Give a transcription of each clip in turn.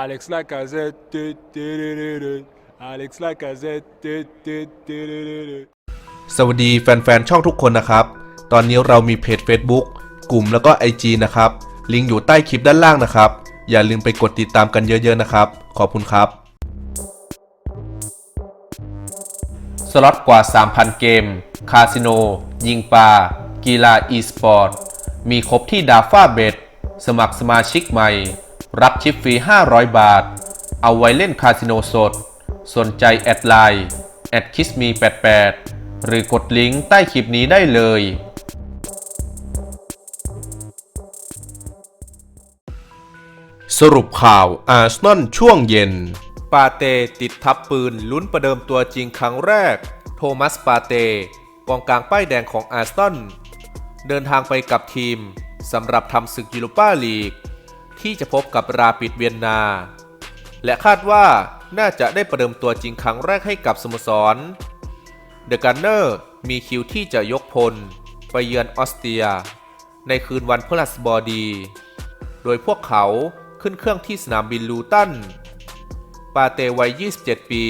Alex Lacazette. Alex Lacazette. สวัสดีแฟนๆ ช่องทุกคนนะครับ ตอนนี้เรามีเพจ Facebook กลุ่มแล้วก็ IG นะครับ ลิงก์อยู่ใต้คลิปด้านล่างนะครับ อย่าลืมไปกดติดตามกันเยอะๆนะครับ ขอบคุณครับ สล็อตกว่า 3,000 เกม คาสิโน ยิงปลา กีฬาอีสปอร์ต มีครบที่ดาฟ้าเบดสมัครสมาชิกใหม่ รับชิปฟรี 500 บาท เอาไว้เล่นคาสิโนสด สนใจแอดไลน์แอดคิสมี88 หรือกดลิงก์ใต้คลิปนี้ได้เลย สรุปข่าวอาร์เซนอลช่วงเย็น ปาเตติดทับปืนลุ้นประเดิมตัวจริงครั้งแรก โทมัสปาเตกองกลางป้ายแดงของอาร์เซนอลเดินทางไปกับทีมสำหรับทำศึกยูโรปาลีก ที่จะพบกับราปิดเวียนนา และคาดว่าน่าจะได้ประเดิมตัวจริงครั้งแรกให้กับสโมสร เดอะกันเนอร์มีคิวที่จะยกพล ไปเยือนออสเตรีย ในคืนวันพฤหัสบดี โดยพวกเขาขึ้นเครื่องที่สนามบินลูตัน ปาเตวัย 27 ปี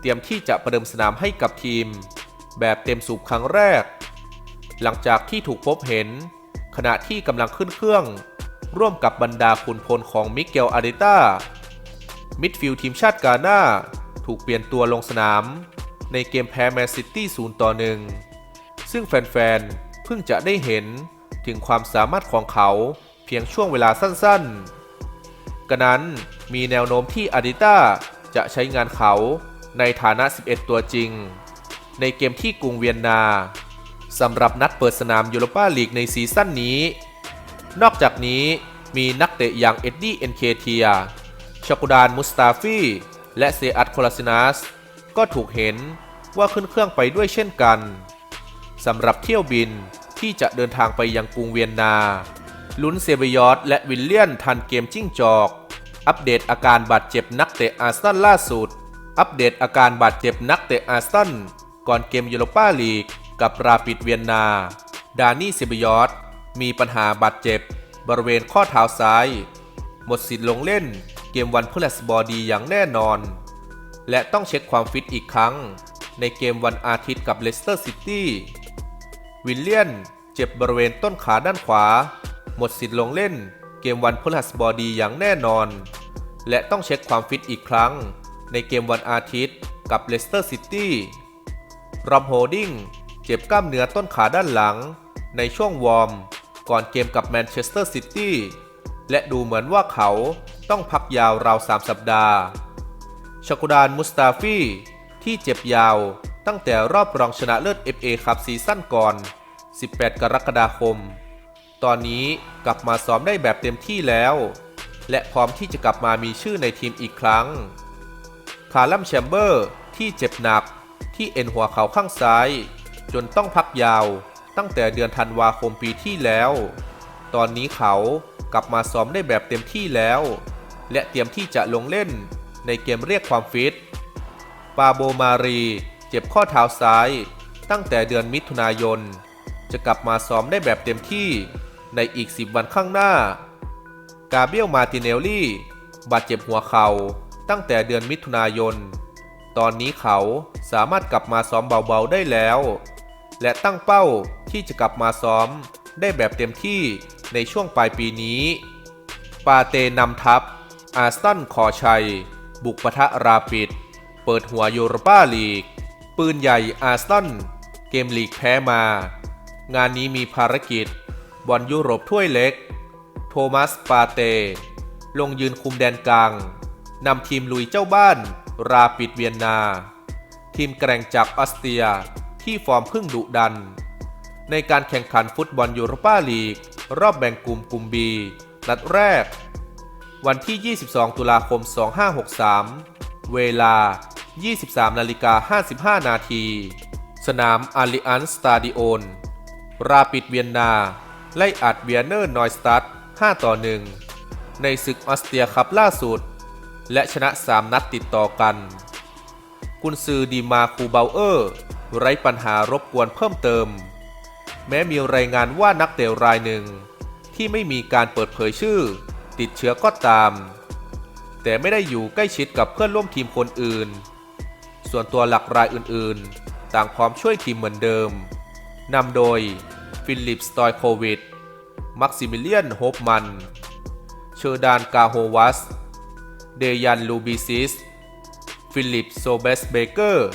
เตรียมที่จะประเดิมสนามให้กับทีม แบบเต็มสูบครั้งแรก หลังจากที่ถูกพบเห็น ขณะที่กำลังขึ้นเครื่อง ร่วมกับบรรดาขุนพลของมิเกลอาริต้า มิดฟิลด์ทีมชาติกาหน้า ถูกเปลี่ยนตัวลงสนาม ในเกมแพ้แมนซิตี้0ต่อ1ซึ่งแฟนๆ เพิ่งจะได้เห็นถึงความสามารถของเขาเพียงช่วงเวลาสั้นๆ กระนั้นมีแนวโน้มที่อาดิต้าจะใช้งานเขาในฐานะ 11 ตัวจริง ในเกมที่กรุงเวียนนาสำหรับนัดเปิดสนามยูโรปาลีกในซีซั่นนี้ นอกจากนี้มีนักเตะอย่างเอ็ดดี้เอ็นเคเทียชากุดานมุสตาฟีและเซอัตโคลาซินัสก็ถูกเห็นว่าขึ้นเครื่องไปด้วยเช่นกันสำหรับเที่ยวบินที่จะเดินทางไปยังกรุงเวียนนา ลุ้นเซเบยอตและวิลเลียนทันเกมจิ้งจอก อัปเดตอาการบาดเจ็บนักเตะอาร์เซนล่าสุด อัปเดตอาการบาดเจ็บนักเตะอาร์เซนก่อนเกมยูโรปาลีกกับราปิดเวียนนา ดานี่เซเบยอต มีปัญหาบาดเจ็บบริเวณข้อเท้าซ้าย หมดสิทธิ์ลงเล่นเกมวันพฤหัสบดีอย่างแน่นอน และต้องเช็คความฟิตอีกครั้ง ในเกมวันอาทิตย์กับเลสเตอร์ซิตี้วิลเลียนเจ็บบริเวณต้นขาด้านขวา หมดสิทธิ์ลงเล่นเกมวันพฤหัสบดีอย่างแน่นอน และต้องเช็คความฟิตอีกครั้ง ในเกมวันอาทิตย์กับเลสเตอร์ซิตี้รอมโฮดิงเจ็บกล้ามเนื้อต้นขาด้านหลัง ในช่วงวอร์ม ก่อนเกมกับแมนเชสเตอร์ซิตี้และดูเหมือนว่าเขาต้องพักยาวราว 3 สัปดาห์ชกุดานมุสตาฟีที่เจ็บยาวตั้งแต่รอบรองชนะเลิศ FA คัพซีซั่นก่อน 18 กรกฎาคม ตอนนี้กลับมาซ้อมได้แบบเต็มที่แล้ว และพร้อมที่จะกลับมามีชื่อในทีมอีกครั้ง คาลัมแชมเบอร์ที่เจ็บหนักที่เอ็นหัวเข่าข้างซ้าย จนต้องพักยาว ตั้งแต่เดือนธันวาคมปีที่แล้ว ตอนนี้เขากลับมาซ้อมได้แบบเต็มที่แล้ว และเตรียมที่จะลงเล่นในเกมเรียกความฟิต ปาโบมารีเจ็บข้อเท้าซ้าย ตั้งแต่เดือนมิถุนายน จะกลับมาซ้อมได้แบบเต็มที่ในอีก 10 วันข้างหน้า กาเบียลมาติเนลลี่ บาดเจ็บหัวเข่าตั้งแต่เดือนมิถุนายน ตอนนี้เขาสามารถกลับมาซ้อมเบาๆได้แล้ว และตั้งเป้า ที่จะกลับมาซ้อมได้แบบเต็มที่ในช่วงปลายปีนี้ ปาเตนำทัพ อาร์เซนอลขอชัย บุกปะทะราปิด เปิดหัวยูโรปาลีก ปืนใหญ่อาร์เซนเกมลีกแพ้มา งานนี้มีภารกิจ บอลยุโรปถ้วยเล็ก โทมัสปาเต ลงยืนคุมแดนกลางนำทีมลุยเจ้าบ้านราปิดเวียนนา ทีมแกร่งจากออสเตรียที่ฟอร์มพึ่งดุดัน ในการแข่งขันฟุตบอลยูโรปาลีก รอบแบ่งกลุ่มกลุ่มบีนัดแรก วันที่ 22 ตุลาคม 2563 เวลา 23 นาฬิกา 55 นาที สนามอาริอันสตาดิโอน ราปิดเวียนนา ไล่อัดเวียเนอร์นอยสตัด 5 ต่อ 1 ในศึกออสเตียคัพล่าสุด และชนะ 3 นัดติดต่อกัน กุนซือดีมาคูเบลเออร์ ไร้ปัญหารบกวนเพิ่มเติม แม้มีรายงานว่านักเตะรายหนึ่ง ที่ไม่มีการเปิดเผยชื่อ ติดเชื้อก็ตาม แต่ไม่ได้อยู่ใกล้ชิดกับเพื่อนร่วมทีมคนอื่น ส่วนตัวหลักรายอื่นๆ ต่างพร้อมช่วยทีมเหมือนเดิมนำโดย ฟิลิปสตอยโควิดมักซิมิเลียนโฮปมัน เชอร์ดานกาโฮวัส เดยันลูบิซิส ฟิลิปโซเบสเบเกอร์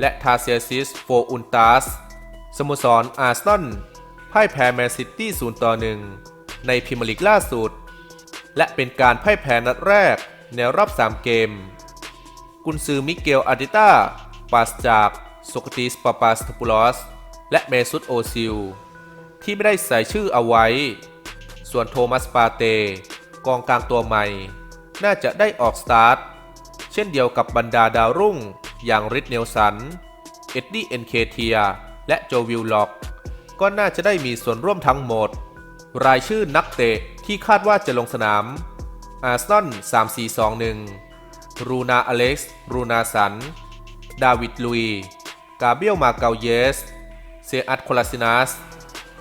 และทาเซียซิสโฟอุนตาส สโมสรอาร์เซนอลพ่ายแพ้แมนซิตี้0ต่อ1ในพรีเมียร์ลีกล่าสุด และเป็นการพ่ายแพ้นัดแรกในรอบ 3 เกม กุนซือมิเกลอาร์ติต้าปาศจากโซกติสปาปาสตปูลอส และเมซุตโอซิล ที่ไม่ได้ใส่ชื่อเอาไว้ ส่วนโทมัสปาเต กองกลางตัวใหม่ น่าจะได้ออกสตาร์ท เช่นเดียวกับบรรดาดาวรุ่งอย่างริดเนลสัน เอ็ดดี้เอ็นเคเทีย และโจวิลล็อก ก็น่าจะได้มีส่วนร่วมทั้งหมด รายชื่อนักเตะที่คาดว่าจะลงสนามอาร์ซอล3421 รูนาอเล็กซ์ รูนาสัน ดาวิดลุย กาเบียลมาเกาเยส เซอัตโคลาซินัส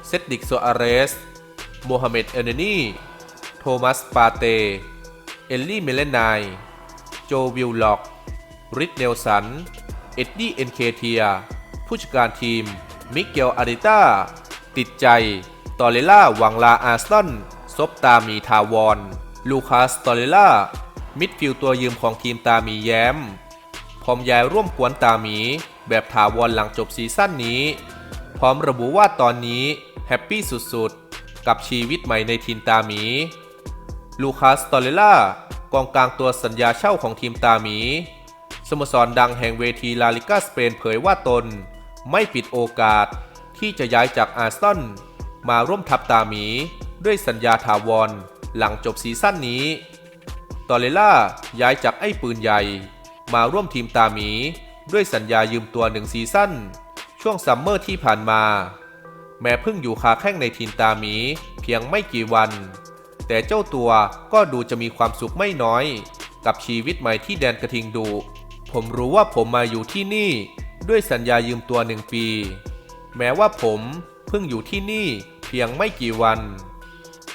เซดดิกโซอาเรส โมฮัมเหม็ดเอเนนีโทมัสปาเต เอลลี่เมเลนไนโจวิลล็อก ริดเนลสัน เอ็ดดี้เอ็นเคเทีย ผู้จัดการทีม มิเกลอาริต้า ติดใจ ตอเรล่าวังลาอาร์เซนอลซบตามีทาวอน ลูคัสตอเรล่า มิดฟิลตัวยืมของทีมตามีแย้ม พร้อมย้ายร่วมกวนตามี แบบถาวรหลังจบซีซั่นนี้ พร้อมระบุว่าตอนนี้แฮปปี้สุดๆ กับชีวิตใหม่ในทีมตามี ลูคัสตอเรล่ากองกลางตัวสัญญาเช่าของทีมตามี สโมสรดังแห่งเวทีลาลิกาสเปนเผยว่าตน ไม่ปิดโอกาสที่จะย้ายจากอาร์ซนอลมาร่วมทัพตาหมี ด้วยสัญญาถาวรหลังจบซีซั่นนี้ ตอเรล่าย้ายจากไอ้ปืนใหญ่ มาร่วมทีมตาหมี ด้วยสัญญายืมตัวหนึ่งซีซั่นช่วงซัมเมอร์ที่ผ่านมา แม้เพิ่งอยู่คาแข้งในทีมตาหมี เพียงไม่กี่วัน แต่เจ้าตัวก็ดูจะมีความสุขไม่น้อย กับชีวิตใหม่ที่แดนกระทิงดู ผมรู้ว่าผมมาอยู่ที่นี่ ด้วยสัญญายืมตัวหนึ่งปี แม้ว่าผมเพิ่งอยู่ที่นี่เพียงไม่กี่วัน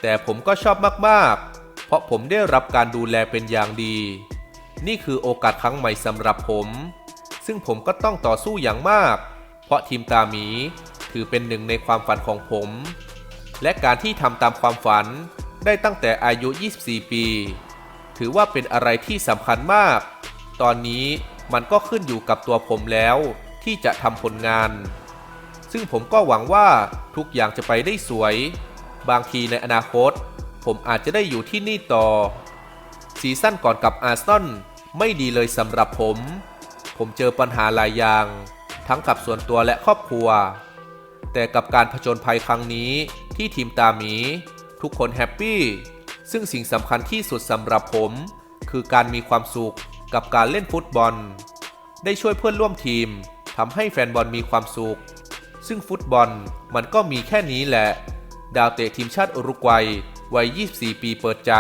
แต่ผมก็ชอบมากๆ เพราะผมได้รับการดูแลเป็นอย่างดี นี่คือโอกาสครั้งใหม่สำหรับผม ซึ่งผมก็ต้องต่อสู้อย่างมาก เพราะทีมตาหมีถือเป็นหนึ่งในความฝันของผม และการที่ทำตามความฝันได้ตั้งแต่อายุ 24 ปี ถือว่าเป็นอะไรที่สำคัญมาก ตอนนี้ มันก็ขึ้นอยู่กับตัวผมแล้ว ที่จะทำผลงาน ซึ่งผมก็หวังว่าทุกอย่างจะไปได้สวย บางทีในอนาคต ผมอาจจะได้อยู่ที่นี่ต่อ ซีซั่นก่อนกับอาร์ซนอลไม่ดีเลยสำหรับผม ผมเจอปัญหาหลายอย่าง ทั้งกับส่วนตัวและครอบครัว แต่กับการผจญภัยครั้งนี้ที่ทีมตาหมี ทุกคนแฮปปี้ซึ่งสิ่งสำคัญที่สุดสำหรับผม คือการมีความสุข กับการเล่นฟุตบอล ได้ช่วยเพื่อนร่วมทีมทำให้แฟนบอลมีความสุข ซึ่งฟุตบอลมันก็มีแค่นี้แหละ ดาวเตะทีมชาติอุรุกวัยวัย 24 ปีเปิดใจ